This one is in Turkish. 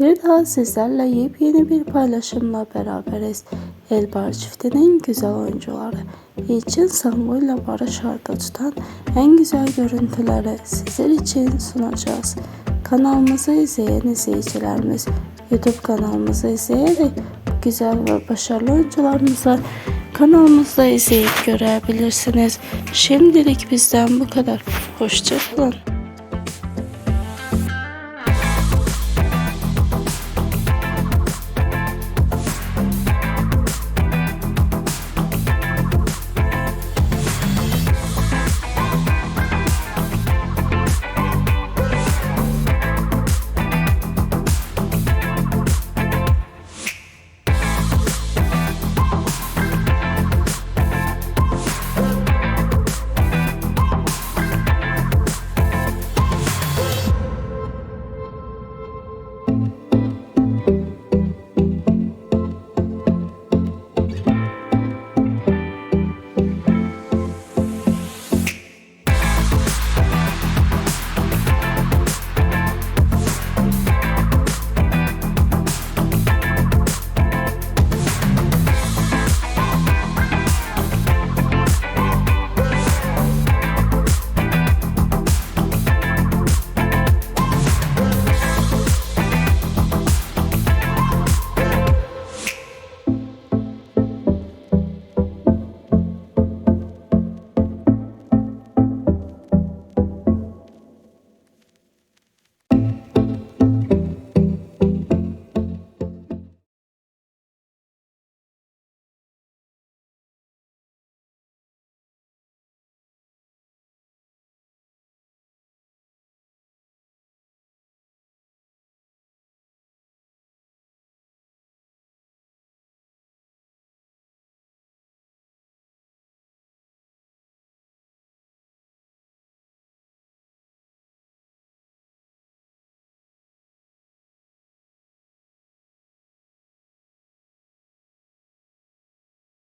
Bir daha sizlerle yepyeni bir paylaşımla beraberiz. Elbar çiftinin güzel oyuncuları için Sambo ile Barış Arda tutan en güzel görüntüleri sizler için sunacağız. Kanalımızı izleyen izleyicilerimiz YouTube kanalımızı izleyerek güzel ve başarılı oyuncularımızı kanalımızda izleyip görebilirsiniz. Şimdilik bizden bu kadar. Hoşçakalın.